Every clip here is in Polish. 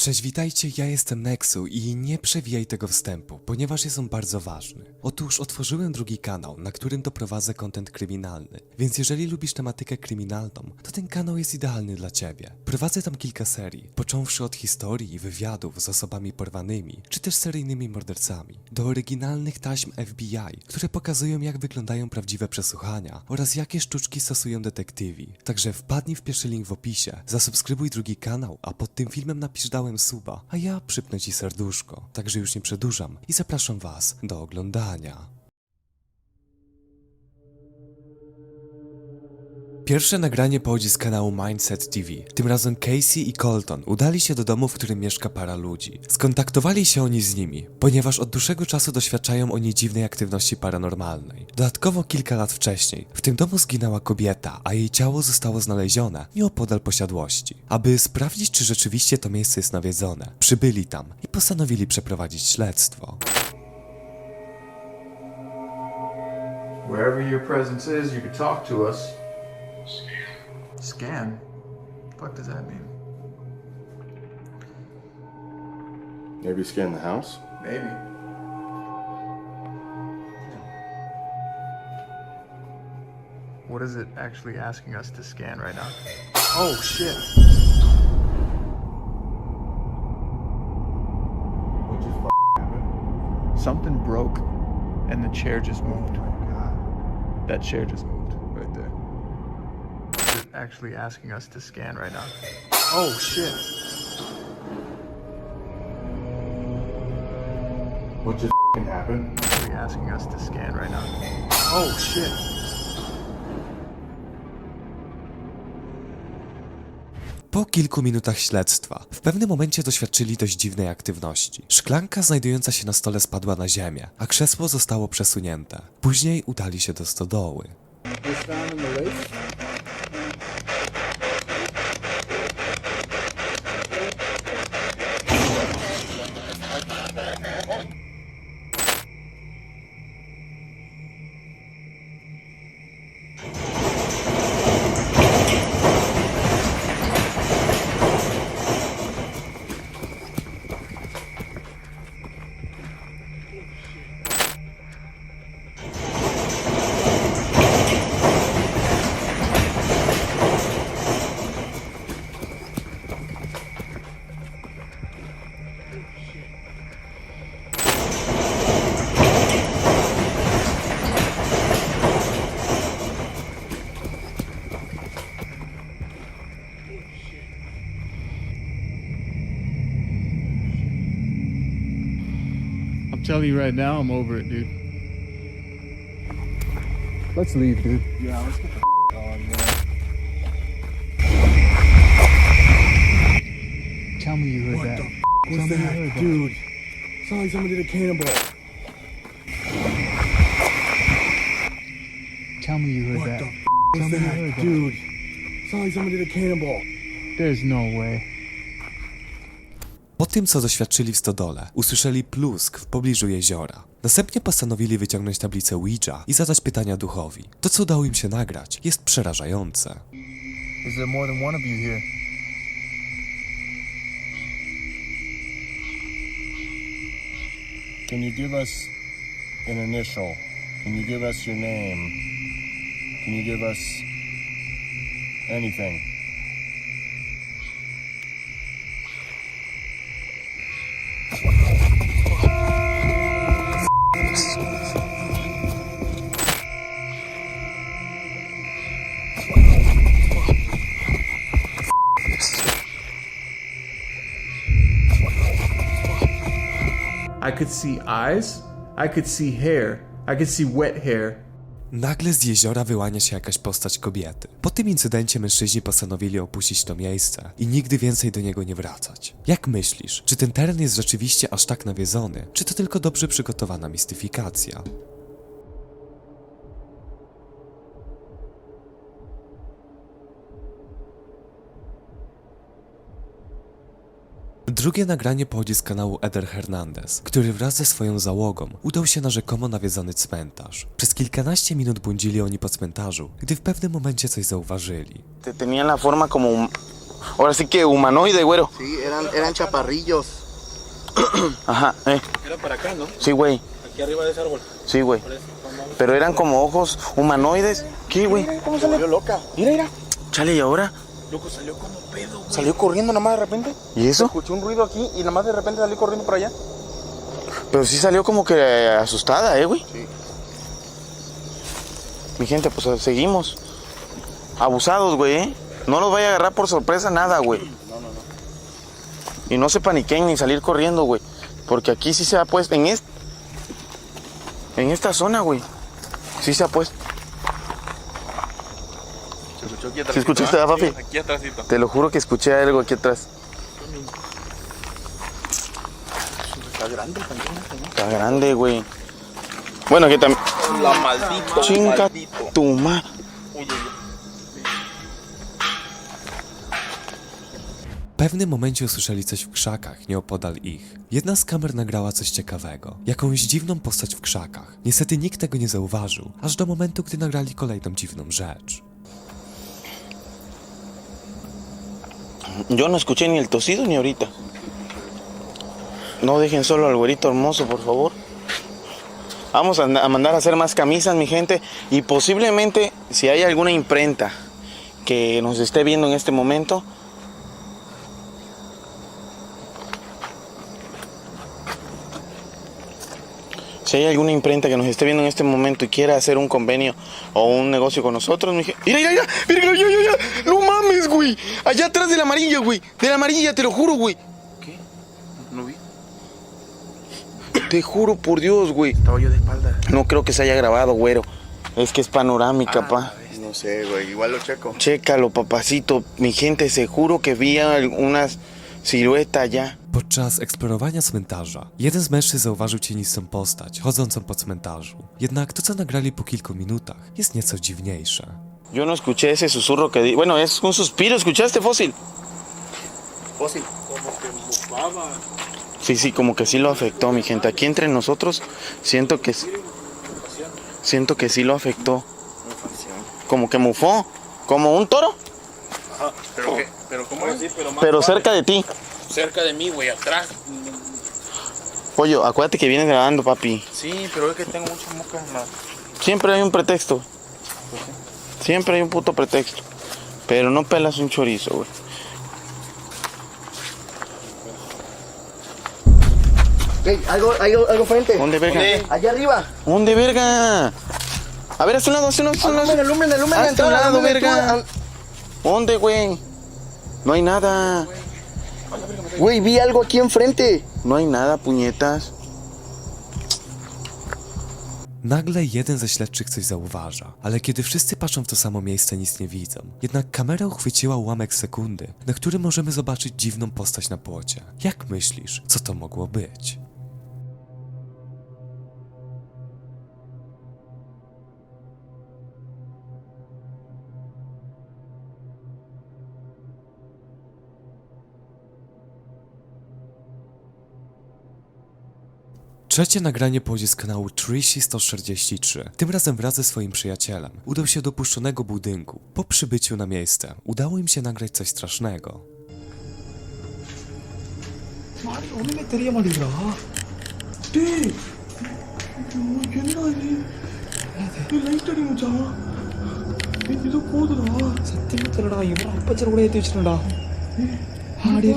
Cześć, witajcie, ja jestem Nexu i nie przewijaj tego wstępu, ponieważ jest on bardzo ważny. Otóż otworzyłem drugi kanał, na którym doprowadzę content kryminalny, więc jeżeli lubisz tematykę kryminalną, to ten kanał jest idealny dla ciebie. Prowadzę tam kilka serii, począwszy od historii i wywiadów z osobami porwanymi, czy też seryjnymi mordercami, do oryginalnych taśm FBI, które pokazują jak wyglądają prawdziwe przesłuchania oraz jakie sztuczki stosują detektywi. Także wpadnij w pierwszy link w opisie, zasubskrybuj drugi kanał, a pod tym filmem napisz dałem suba, a ja przypnę ci serduszko. Także już nie przedłużam i zapraszam was do oglądania. Pierwsze nagranie pochodzi z kanału Mindset TV. Tym razem Casey i Colton udali się do domu, w którym mieszka para ludzi. Skontaktowali się oni z nimi, ponieważ od dłuższego czasu doświadczają oni dziwnej aktywności paranormalnej. Dodatkowo kilka lat wcześniej w tym domu zginęła kobieta, a jej ciało zostało znalezione nieopodal posiadłości. Aby sprawdzić, czy rzeczywiście to miejsce jest nawiedzone, przybyli tam i postanowili przeprowadzić śledztwo. Wherever your presence is, you can talk to us. Scan? fuck does that mean? Maybe scan the house? Maybe. What is it actually asking us to scan right now? Oh shit! What just happened? Something broke and the chair just moved. Oh that chair just actually asking us to scan right now? Oh shit! What just happened? Actually asking us to scan right now. Oh shit! Po kilku minutach śledztwa, w pewnym momencie doświadczyli dość dziwnej aktywności. Szklanka znajdująca się na stole spadła na ziemię, a krzesło zostało przesunięte. Później udali się do stodoły. I'm telling you right now, I'm over it, dude. Let's leave, dude. Yeah, let's get the on, man. Tell me you heard What that. the Tell was me you that, heard that. dude? Sound like somebody did a cannonball. Tell me you heard What that. the Tell was me you heard that, that. dude? Sound like somebody did a cannonball. There's no way. Po tym, co doświadczyli w stodole, usłyszeli plusk w pobliżu jeziora. Następnie postanowili wyciągnąć tablicę Ouija i zadać pytania duchowi. To, co udało im się nagrać, jest przerażające. Is there more than one of you here? Can you give us an initial? Can you give us your name? Can you give us anything? I could see eyes. I could see hair. I could see wet hair. Nagle z jeziora wyłania się jakaś postać kobiety. Po tym incydencie mężczyźni postanowili opuścić to miejsce i nigdy więcej do niego nie wracać. Jak myślisz, czy ten teren jest rzeczywiście aż tak nawiedzony, czy to tylko dobrze przygotowana mistyfikacja? Drugie nagranie pochodzi z kanału Eder Hernandez, który wraz ze swoją załogą udał się na rzekomo nawiedzony cmentarz. Przez kilkanaście minut błądzili oni po cmentarzu, gdy w pewnym momencie coś zauważyli. Te- Tenían la forma como, Ahora sí que humanoide, güero. Sí, eran, eran chaparrillos. Ajá, eh. Era para acá, ¿no? Sí, güey. Aquí arriba de ese árbol. Sí, güey. Pero eran como ojos humanoides. ¿Qué, güey? ¿Cómo se volvió loca? Mira, mira. Chale, ¿y ahora? Loco, salió como pedo, güey. Salió corriendo nomás de repente. ¿Y eso? Escuché un ruido aquí y nomás de repente salió corriendo para allá. Pero sí salió como que asustada, ¿eh, güey? Sí. Mi gente, pues seguimos. Abusados, güey, ¿eh? No los vaya a agarrar por sorpresa nada, güey. No, no, no. Y no se paniquen ni salir corriendo, güey. Porque aquí sí se ha puesto. En, est... en esta zona, güey. Sí se ha puesto. Aquí atrás. ¿Sí escuchaste, ah, papi? Aquí atrásito. Te lo juro que escuché algo aquí atrás. Está grande también. Está grande, güey. Bueno, aquí también. La maldito. Chinga tu ma. W pewnym momencie usłyszeli coś w krzakach nieopodal ich. Jedna z kamer nagrała coś ciekawego. Jakąś dziwną postać w krzakach. Niestety nikt tego nie zauważył, aż do momentu, gdy nagrali kolejną dziwną rzecz. Yo no escuché ni el tosido ni ahorita. No dejen solo al güerito hermoso, por favor. Vamos a, a mandar a hacer más camisas, mi gente. Y posiblemente, si hay alguna imprenta que nos esté viendo en este momento, Si hay alguna imprenta que nos esté viendo en este momento y quiera hacer un convenio o un negocio con nosotros, mi gente. Mira, mira, mira, mira, mira, mira, mira. No mames, güey. Allá atrás de la amarilla, güey. De la amarilla, te lo juro, güey. ¿Qué? No vi. Te juro por Dios, güey. Estaba yo de espalda. No creo que se haya grabado, güero. Es que es panorámica, pa. No sé, güey. Igual lo checo. Chécalo, papacito. Mi gente, se juro que vi algunas silueta allá. Podczas eksplorowania cmentarza, jeden z mężczyzn zauważył cienistą postać chodzącą po cmentarzu. Jednak to, co nagrali po kilku minutach, jest nieco dziwniejsze. Yo no escuché ese susurro que di. Bueno, es un suspiro. ¿Escuchaste, Fósil? Fósil. Sí, sí, como que sí lo afectó, mi gente. Aquí entre nosotros siento que siento que sí lo afectó. Como que mufó, como un toro, ¿Pero qué? ¿Pero cómo es? Sí, pero más pero cerca de ti. cerca de mí, güey, atrás. Pollo, acuérdate que vienes grabando, papi. Sí, pero es que tengo muchas moscas en la... Siempre hay un pretexto. Siempre hay un puto pretexto. Pero no pelas un chorizo, güey. Ey, algo, algo, algo frente. ¿Dónde, verga? Allá arriba. ¿Dónde, verga? A ver, haz un lado, haz un lado, un lado. Alumbre, alumbre, alumbre. Hazte a un lado, verga. ¿Dónde, güey? No hay nada. Güey, vi algo aquí enfrente. No hay nada, puñetas. Nagle jeden ze śledczych coś zauważa, ale kiedy wszyscy patrzą w to samo miejsce, nic nie widzą. Jednak kamera uchwyciła ułamek sekundy, na którym możemy zobaczyć dziwną postać na płocie. Jak myślisz, co to mogło być? Trzecie nagranie pochodzi z kanału Trishi 143. Tym razem wraz ze swoim przyjacielem udał się do opuszczonego budynku. Po przybyciu na miejsce udało im się nagrać coś strasznego. ஒண்ணுமே தெரிய மாட்டேங்குதுடா டேய் என்னடா இது லைட் அடி மச்சான் ஏய், ஏதோ போகுதுடா சத்தியமா தெரியலடா இவன் அப்பச்சர் கூட ஏத்தி வச்சிருக்கா ஆடி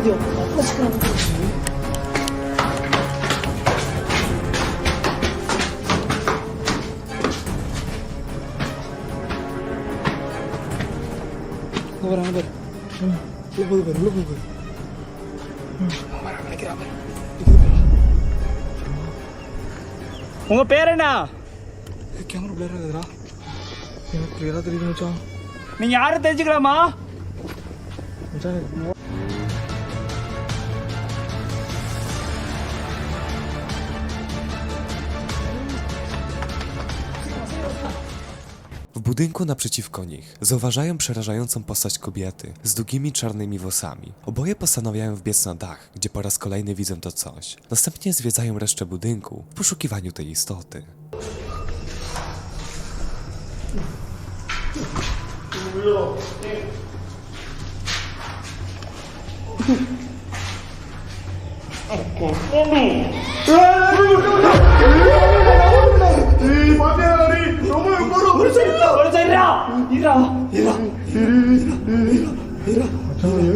радио. Добре, добре. Добре, добре, добре. Добре, добре, добре. உங்க பேர் என்ன? கேமரா பிளர் ஆகுதுடா. எனக்கு கிளியரா தெரியுது மச்சான். நீங்க யாரை தெரிஞ்சுக்கலாமா மச்சான் budynku naprzeciwko nich zauważają przerażającą postać kobiety z długimi czarnymi włosami. Oboje postanawiają wbiec na dach, gdzie po raz kolejny widzą to coś. Następnie zwiedzają resztę budynku w poszukiwaniu tej istoty. 일어 일어 일어 일어 일어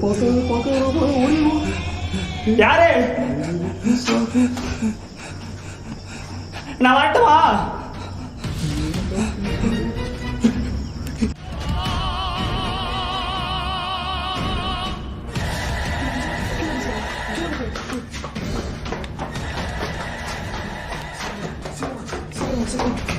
벗어요 벗어요 버리고 야래 나 말도 마 Thank you.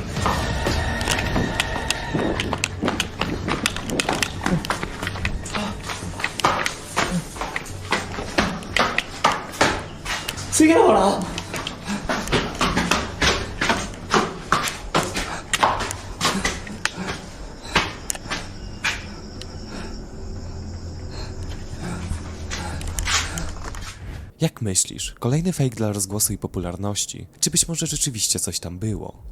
Jak myślisz, kolejny fake dla rozgłosu i popularności? Czy być może rzeczywiście coś tam było?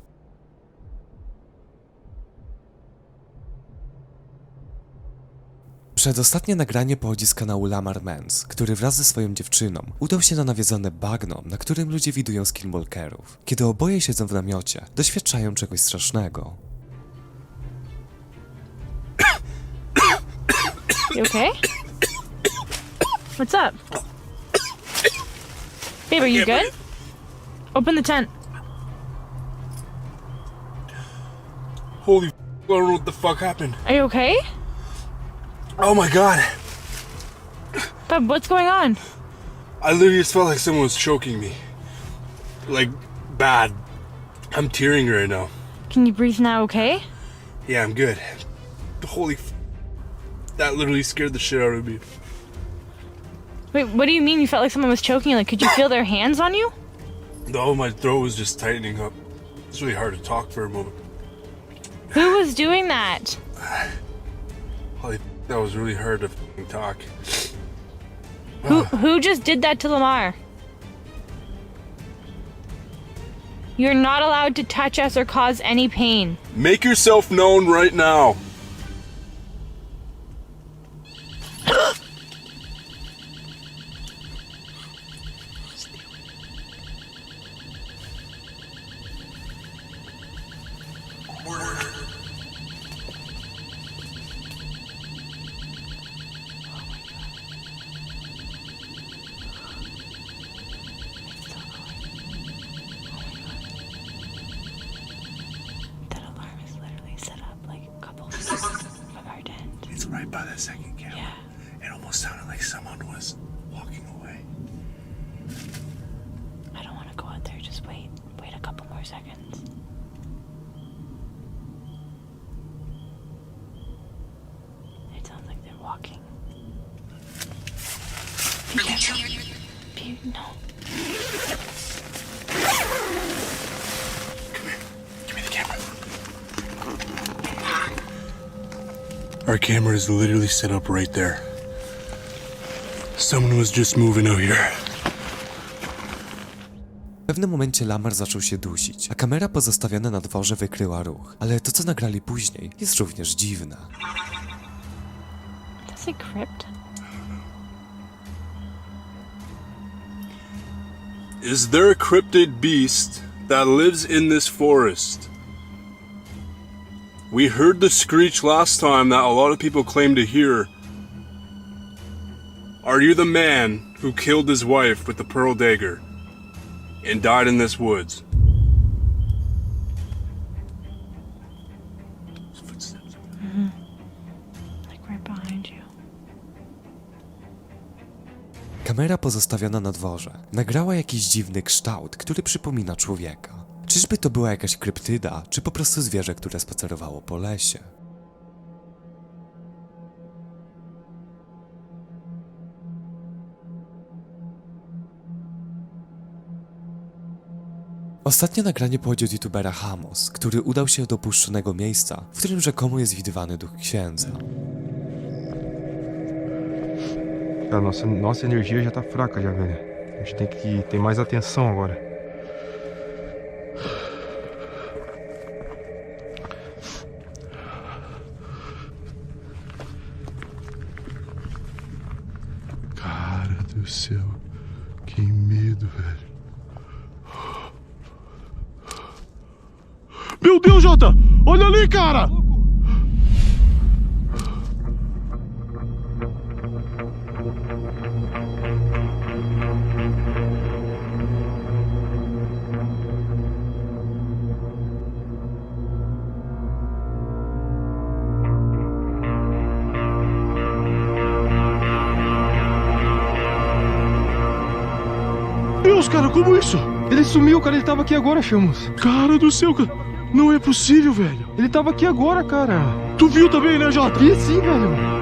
Przedostatnie nagranie pochodzi z kanału Lamar Mens, który wraz ze swoją dziewczyną udał się na nawiedzone bagno, na którym ludzie widują skinwalkerów. Kiedy oboje siedzą w namiocie, doświadczają czegoś strasznego. You okay? What's up? Babe, are you good? Open the tent. Holy, f- I don't know what the fuck happened. Are you okay? Oh my god. Bub, what's going on? I literally just felt like someone was choking me. Like, bad. I'm tearing right now. Can you breathe now, okay? Yeah, I'm good. Holy f- That literally scared the shit out of me. Wait, what do you mean you felt like someone was choking you? Like, could you feel their hands on you? No, my throat was just tightening up. It's really hard to talk for a moment. Who was doing that? Holy that was really hard to f***ing talk. Who who just did that to Lamar? You're not allowed to touch us or cause any pain. Make yourself known right now. Our camera is literally set up right there. Someone was just moving out here. W pewnym momencie Lamar zaczął się dusić, a kamera pozostawiona na dworze wykryła ruch. Ale to, co nagrali później, jest również dziwne. That's a crypt. Is there a cryptid beast that lives in this forest? We heard the screech last time that a lot of people claim to hear. Are you the man who killed his wife with the pearl dagger and died in this woods? Footsteps. Like right behind you. Kamera pozostawiona na dworze nagrała jakiś dziwny kształt, który przypomina człowieka. Czyżby to była jakaś kryptyda, czy po prostu zwierzę, które spacerowało po lesie? Ostatnie nagranie pochodzi od youtubera Hamos, który udał się do opuszczonego miejsca, w którym rzekomo jest widywany duch księdza. A nossa, nossa energia já tá fraca já, velho. A gente tem que ter mais atenção agora. Do céu, que medo, velho. Meu Deus, Jota! Olha ali, cara! Deus, cara, como isso? Ele sumiu, cara. Ele tava aqui agora, Chamos. Cara do céu, cara. Não é possível, velho. Ele tava aqui agora, cara. Tu viu também, né, Jota? Vi sim, velho.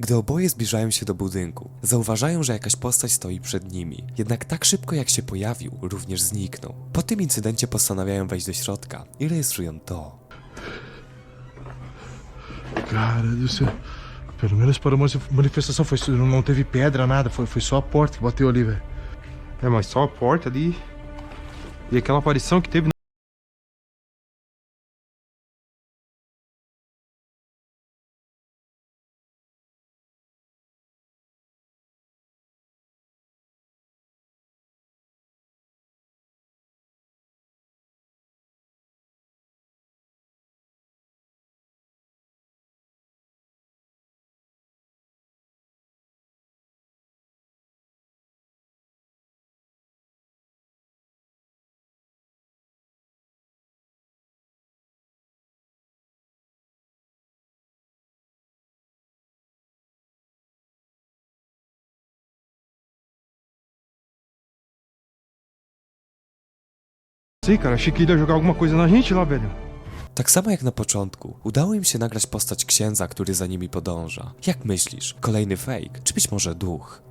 Gdy oboje zbliżają się do budynku, zauważają, że jakaś postać stoi przed nimi. Jednak tak szybko jak się pojawił, również zniknął. Po tym incydencie postanawiają wejść do środka i rejestrują to. Cara do céu. Pelo menos para a manifestação foi, não teve pedra, nada. Foi, foi só a porta que bateu ali, velho. É, mas só a porta ali. E aquela aparição que teve. Sei, cara. Achei que ia jogar alguma coisa na gente lá, velho. Tak samo jak na początku, udało im się nagrać postać księdza, który za nimi podąża. Jak myślisz, kolejny fake, czy być może duch?